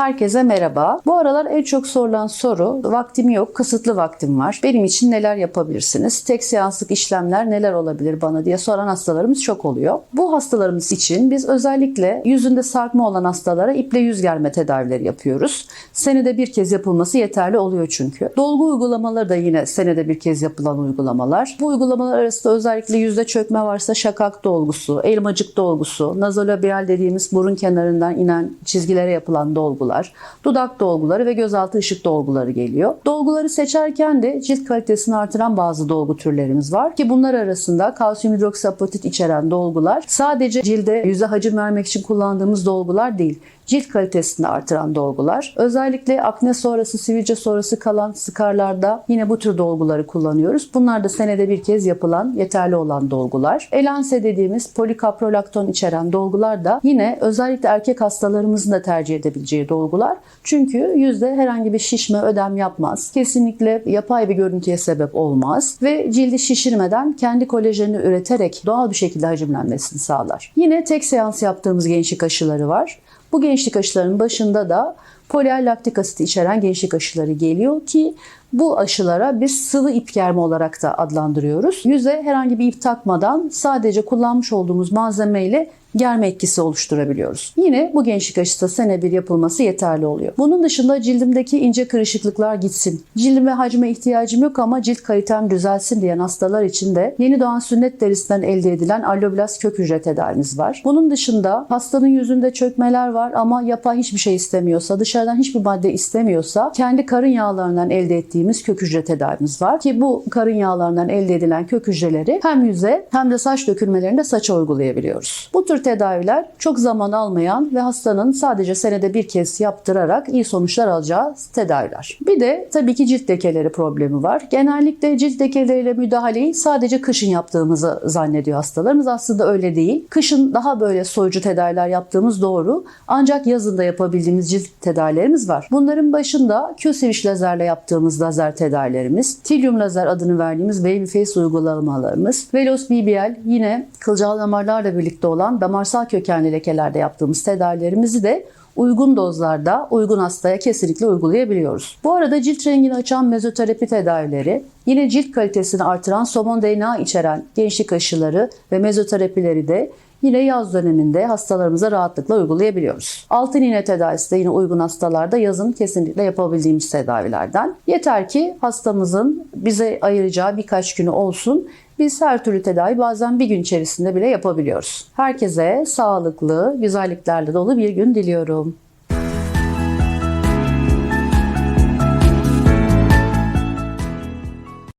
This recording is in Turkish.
Herkese merhaba. Bu aralar en çok sorulan soru vaktim yok, kısıtlı vaktim var. Benim için neler yapabilirsiniz? Tek seanslık işlemler neler olabilir bana diye soran hastalarımız çok oluyor. Bu hastalarımız için biz özellikle yüzünde sarkma olan hastalara iple yüz germe tedavileri yapıyoruz. Senede bir kez yapılması yeterli oluyor çünkü. Dolgu uygulamaları da yine senede bir kez yapılan uygulamalar. Bu uygulamalar arasında özellikle yüzde çökme varsa şakak dolgusu, elmacık dolgusu, nazolabial dediğimiz burun kenarından inen çizgilere yapılan dolgular, dudak dolguları ve gözaltı ışık dolguları geliyor. Dolguları seçerken de cilt kalitesini artıran bazı dolgu türlerimiz var ki bunlar arasında kalsiyum hidroksiapatit içeren dolgular sadece cilde yüze hacim vermek için kullandığımız dolgular değil cilt kalitesini artıran dolgular. Özellikle akne sonrası, sivilce sonrası kalan skarlarda yine bu tür dolguları kullanıyoruz. Bunlar da senede bir kez yapılan, yeterli olan dolgular. Elanse dediğimiz polikaprolakton içeren dolgular da yine özellikle erkek hastalarımızın da tercih edebileceği dolgular. Çünkü yüzde herhangi bir şişme, ödem yapmaz. Kesinlikle yapay bir görüntüye sebep olmaz ve cildi şişirmeden kendi kolajenini üreterek doğal bir şekilde hacimlenmesini sağlar. Yine tek seans yaptığımız gençlik aşıları var. Bu gençlik aşılarının başında da poliallaktik asit içeren gençlik aşıları geliyor ki bu aşılara biz sıvı ip germe olarak da adlandırıyoruz. Yüze herhangi bir ip takmadan sadece kullanmış olduğumuz malzemeyle germe etkisi oluşturabiliyoruz. Yine bu gençlik aşısı sene bir yapılması yeterli oluyor. Bunun dışında cildimdeki ince kırışıklıklar gitsin. Cildime hacme ihtiyacım yok ama cilt kalitem düzelsin diyen hastalar için de yeni doğan sünnet derisinden elde edilen alloblast kök hücre tedavimiz var. Bunun dışında hastanın yüzünde çökmeler var ama yapay hiçbir şey istemiyorsa, dışarıdan hiçbir madde istemiyorsa kendi karın yağlarından elde ettiğimiz kök hücre tedavimiz var ki bu karın yağlarından elde edilen kök hücreleri hem yüze hem de saç dökülmelerinde saça uygulayabiliyoruz. Bu tür tedaviler çok zaman almayan ve hastanın sadece senede bir kez yaptırarak iyi sonuçlar alacağı tedaviler. Bir de tabii ki cilt lekeleri problemi var. Genellikle cilt lekeleriyle müdahaleyi sadece kışın yaptığımızı zannediyor hastalarımız. Aslında öyle değil. Kışın daha böyle soyucu tedaviler yaptığımız doğru. Ancak yazın da yapabildiğimiz cilt tedavilerimiz var. Bunların başında Q-Switch lazerle yaptığımız lazer tedavilerimiz, Tilium lazer adını verdiğimiz Babyface uygulamalarımız, Velos BBL yine kılcal damarlarla birlikte olan damarsal kökenli lekelerde yaptığımız tedavilerimizi de uygun dozlarda uygun hastaya kesinlikle uygulayabiliyoruz. Bu arada cilt rengini açan mezoterapi tedavileri, yine cilt kalitesini artıran somon DNA içeren gençlik aşıları ve mezoterapileri de yine yaz döneminde hastalarımıza rahatlıkla uygulayabiliyoruz. Altın iğne tedavisi de yine uygun hastalarda yazın kesinlikle yapabildiğimiz tedavilerden. Yeter ki hastamızın bize ayıracağı birkaç günü olsun. Biz her türlü tedavi bazen bir gün içerisinde bile yapabiliyoruz. Herkese sağlıklı, güzelliklerle dolu bir gün diliyorum.